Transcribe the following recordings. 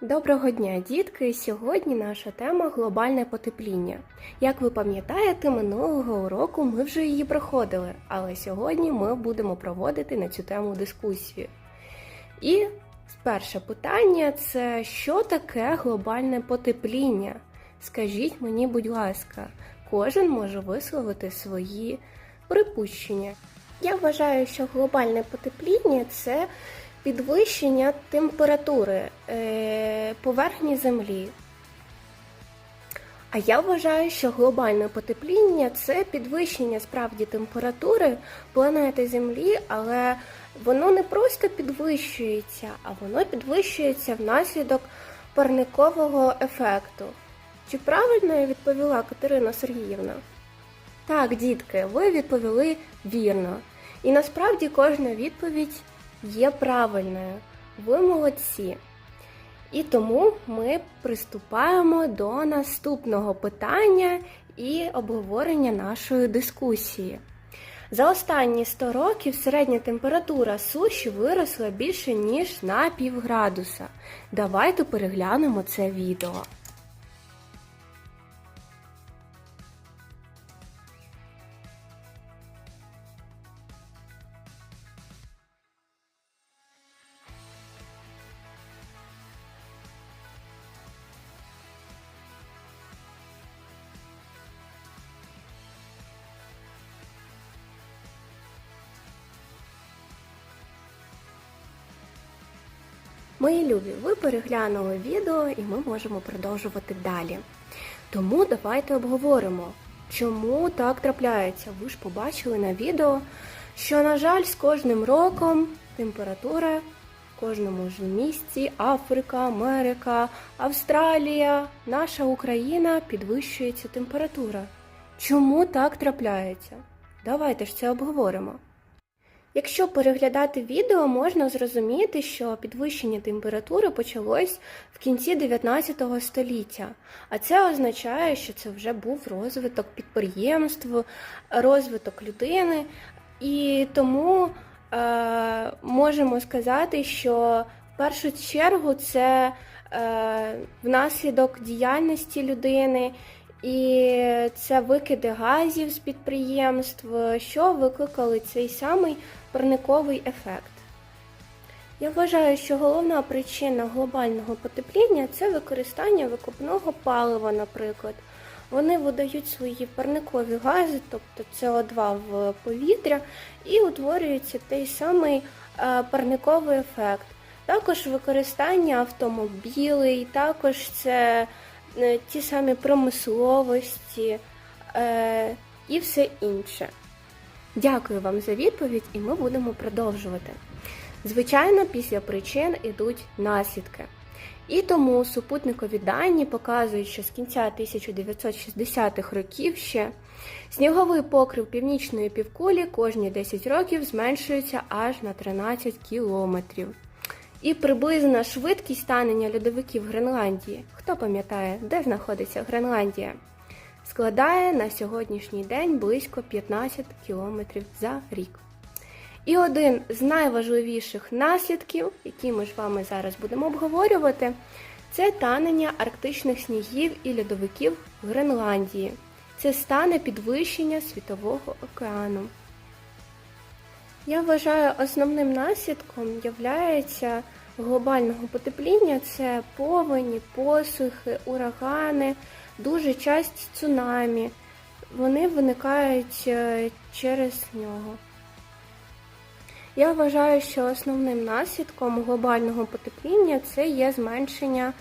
Доброго дня, дітки! Сьогодні наша тема глобальне потепління. Як ви пам'ятаєте, минулого уроку ми вже її проходили, але сьогодні ми будемо проводити на цю тему дискусію. І перше питання це що таке глобальне потепління? Скажіть мені, будь ласка, кожен може висловити свої припущення. Я вважаю, що глобальне потепління це підвищення температури е, поверхні Землі. А я вважаю, що глобальне потепління це підвищення справді температури планети Землі, але воно не просто підвищується, а воно підвищується внаслідок парникового ефекту. Чи правильно я відповіла Катерина Сергіївна? Так, дітки, ви відповіли вірно. І насправді кожна відповідь є правильною. Ви молодці. І тому ми приступаємо до наступного питання і обговорення нашої дискусії. За останні 100 років середня температура суші виросла більше ніж на півградуса. Давайте переглянемо це відео. Мої любі, ви переглянули відео і ми можемо продовжувати далі. Тому давайте обговоримо, чому так трапляється. Ви ж побачили на відео, що, на жаль, з кожним роком температура в кожному ж місці Африка, Америка, Австралія, наша Україна підвищується температура. Чому так трапляється? Давайте ж це обговоримо. Якщо переглядати відео, можна зрозуміти, що підвищення температури почалось в кінці 19 століття, а це означає, що це вже був розвиток підприємств, розвиток людини, і тому е, можемо сказати, що в першу чергу це е, внаслідок діяльності людини. І це викиди газів з підприємств, що викликали цей самий парниковий ефект. Я вважаю, що головна причина глобального потепління це використання викопного палива, наприклад. Вони видають свої парникові гази, тобто СО2 в повітря, і утворюється той самий е, парниковий ефект. Також використання автомобілей, також це е, ті самі промисловості е, і все інше. Дякую вам за відповідь, і ми будемо продовжувати. Звичайно, після причин ідуть наслідки. І тому супутникові дані показують, що з кінця 1960-х років ще сніговий покрив північної півкулі кожні 10 років зменшується аж на 13 кілометрів. І приблизна швидкість станення льодовиків Гренландії. Хто пам'ятає, де знаходиться Гренландія? Складає на сьогоднішній день близько 15 км за рік. І один з найважливіших наслідків, які ми ж вами зараз будемо обговорювати, це танення арктичних снігів і льодовиків в Гренландії. Це стане підвищення Світового океану. Я вважаю, основним наслідком являється глобального потепління це повені, посухи, урагани дуже часті цунамі. Вони виникають е, через нього. Я вважаю, що основним наслідком глобального потепління це є зменшення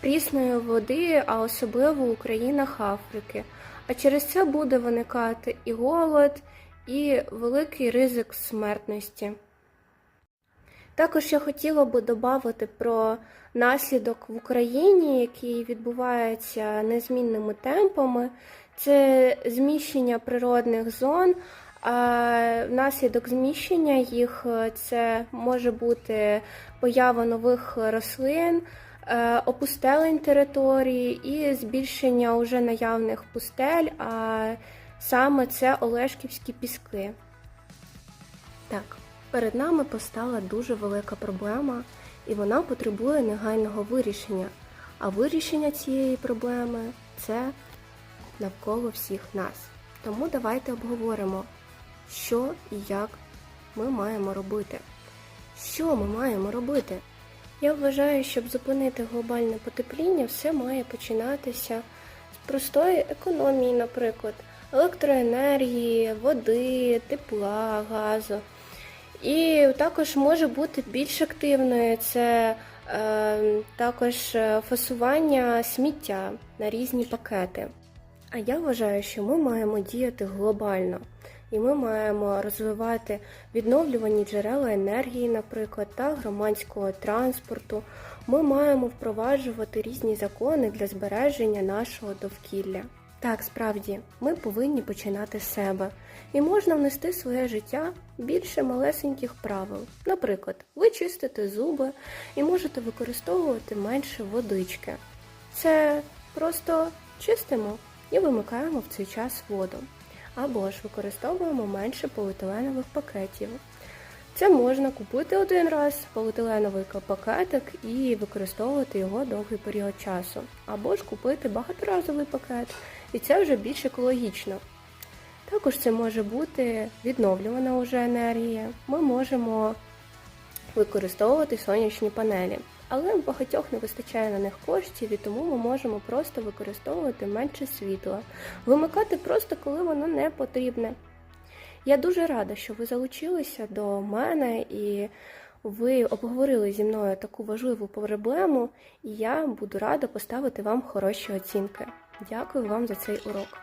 прісної води, а особливо у країнах Африки. А через це буде виникати і голод, і великий ризик смертності. Також я хотіла би додати про наслідок в Україні, який відбувається незмінними темпами. Це зміщення природних зон. А внаслідок зміщення їх це може бути поява нових рослин, е, опустелень території і збільшення уже наявних пустель, а саме це Олешківські піски. Так. Перед нами постала дуже велика проблема, і вона потребує негайного вирішення. А вирішення цієї проблеми це навколо всіх нас. Тому давайте обговоримо, що і як ми маємо робити. Що ми маємо робити? Я вважаю, щоб зупинити глобальне потепління, все має починатися з простої економії, наприклад, електроенергії, води, тепла, газу. І також може бути більш активною це е, також е, фасування сміття на різні пакети. А я вважаю, що ми маємо діяти глобально, і ми маємо розвивати відновлювані джерела енергії, наприклад, та громадського транспорту. Ми маємо впроваджувати різні закони для збереження нашого довкілля. Так, справді, ми повинні починати з себе, і можна внести в своє життя більше малесеньких правил. Наприклад, ви чистите зуби і можете використовувати менше водички. Це просто чистимо і вимикаємо в цей час воду. Або ж використовуємо менше поліетиленових пакетів. Це можна купити один раз поліетиленовий пакетик і використовувати його довгий період часу. Або ж купити багаторазовий пакет, і це вже більш екологічно. Також це може бути відновлювана вже енергія. Ми можемо використовувати сонячні панелі. Але багатьох не вистачає на них коштів, і тому ми можемо просто використовувати менше світла, вимикати просто коли воно не потрібне. Я дуже рада, що ви залучилися до мене і ви обговорили зі мною таку важливу проблему, і я буду рада поставити вам хороші оцінки. Дякую вам за цей урок.